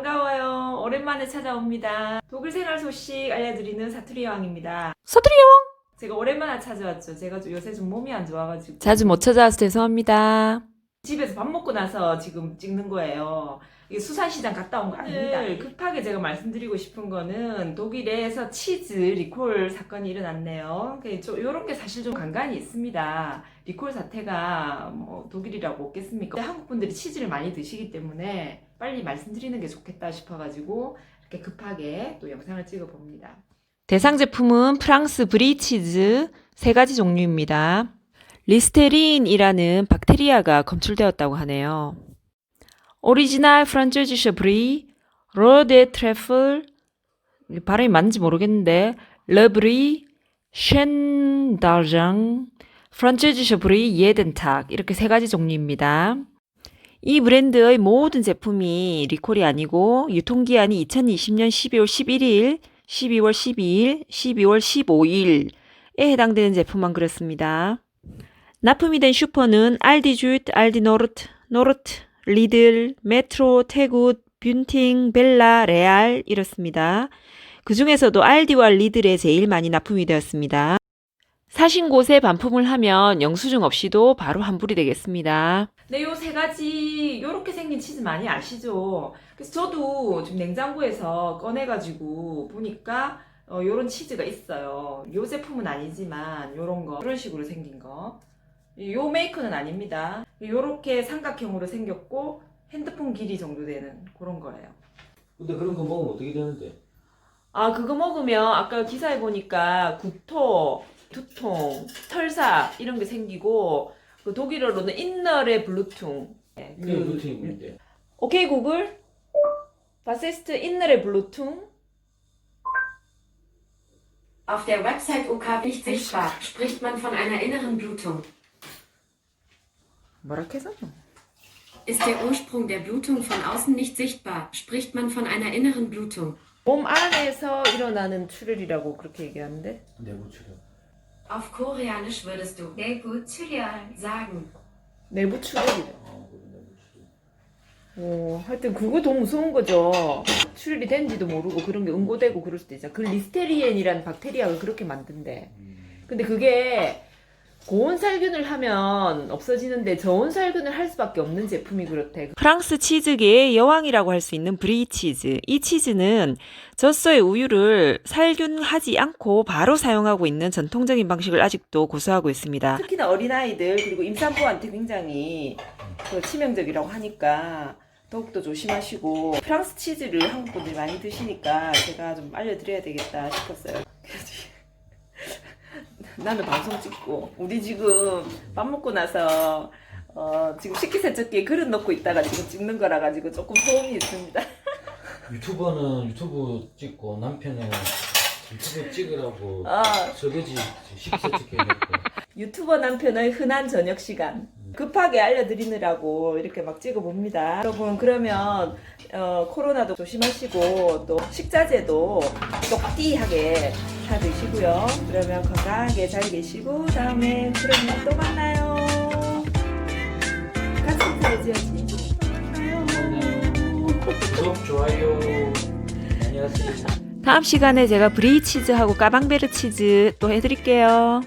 반가워요. 오랜만에 찾아옵니다. 독일 생활 소식 알려드리는 사투리 여왕입니다. 사투리 여왕! 제가 오랜만에 찾아왔죠. 제가 좀 요새 좀 몸이 안 좋아가지고 자주 못 찾아와서 죄송합니다. 집에서 밥 먹고 나서 지금 찍는 거예요. 이게 수산시장 갔다 온 거 아닙니다. 급하게 제가 말씀드리고 싶은 거는 독일에서 치즈 리콜 사건이 일어났네요. 이런 게 사실 좀 간간이 있습니다. 리콜 사태가 뭐 독일이라고 없겠습니까? 한국 분들이 치즈를 많이 드시기 때문에 빨리 말씀드리는 게 좋겠다 싶어가지고 이렇게 급하게 또 영상을 찍어 봅니다. 대상 제품은 프랑스 브리치즈 세 가지 종류입니다. 리스테린이라는 박테리아가 검출되었다고 하네요. 오리지널 프란츠지셔 브리, 로데 트래플, 발음이 맞는지 모르겠는데, 러브리, 쉔달장, 프란츠지셔 브리, 예덴탁 이렇게 세 가지 종류입니다. 이 브랜드의 모든 제품이 리콜이 아니고 유통기한이 2020년 12월 11일, 12월 12일, 12월 15일에 해당되는 제품만 그렇습니다. 납품이 된 슈퍼는 알디주트, 알디노르트, 노르트, 리들, 메트로, 태굿, 뷸팅, 벨라, 레알 이렇습니다. 그 중에서도 알디와 리들에 제일 많이 납품이 되었습니다. 사신 곳에 반품을 하면 영수증 없이도 바로 환불이 되겠습니다. 네, 요세 가지 요렇게 생긴 치즈 많이 아시죠? 그래서 저도 지금 냉장고에서 꺼내가지고 보니까 어, 요런 치즈가 있어요. 요 제품은 아니지만 요런 거 이런 식으로 생긴 거. 요 메이커는 아닙니다. 요렇게 삼각형으로 생겼고 핸드폰 길이 정도 되는 그런 거예요. 근데 그런 거 먹으면 어떻게 되는데? 아 그거 먹으면 아까 기사에 보니까 구토, 두통, 털사 이런 게 생기고 그 독일어로는 인너레 블루퉁. 네, 이게 루틴이 뭔데? 오케이 구글 바세스트 인너레 블루퉁 Auf der Website OK nicht sichtbar, spricht man von einer inneren Blutung. 뭐라 해서? Ist der Ursprung der Blutung von außen nicht sichtbar, spricht man von einer inneren Blutung. 몸 안에서 일어나는 출혈이라고 그렇게 얘기하는데 내부 출혈. Auf Koreanisch würdest du 내부 출혈 sagen. 내부 출혈이래. 아, 그래 내부 출혈. 어, 하여튼 그거 더 무서운 거죠. 출혈이 된지도 모르고 그런 게 응고되고 그럴 수도 있잖아. 그 리스테리엔이라는 박테리아가 그렇게 만든대. 음. 근데 그게 고온살균을 하면 없어지는데 저온살균을 할 수밖에 없는 제품이 그렇대. 프랑스 치즈계의 여왕이라고 할 수 있는 브리 치즈. 이 치즈는 젖소의 우유를 살균하지 않고 바로 사용하고 있는 전통적인 방식을 아직도 고수하고 있습니다. 특히나 어린아이들 그리고 임산부한테 굉장히 그 치명적이라고 하니까 더욱더 조심하시고 프랑스 치즈를 한국 분들이 많이 드시니까 제가 좀 알려드려야 되겠다 싶었어요. 나는 방송 찍고 우리 지금 밥 먹고 나서 어, 지금 식기세척기에 그릇 넣고 있다가 지금 찍는 거라 가지고 조금 소음이 있습니다. 유튜버는 유튜브 찍고 남편은 유튜브 찍으라고 아, 설거지 식세척기 해놓고. 유튜버 남편의 흔한 저녁 시간 급하게 알려드리느라고 이렇게 막 찍어봅니다. 여러분 그러면 어, 코로나도 조심하시고 또 식자재도 똑띠하게 다 드시고요. 그러면 건강하게 잘 계시고 다음에 그러면 또 만나요. 같이. 만나요. 구독 좋아요 많이 하세요. 다음 시간에 제가 브리 치즈하고 까방베르 치즈 또 해드릴게요.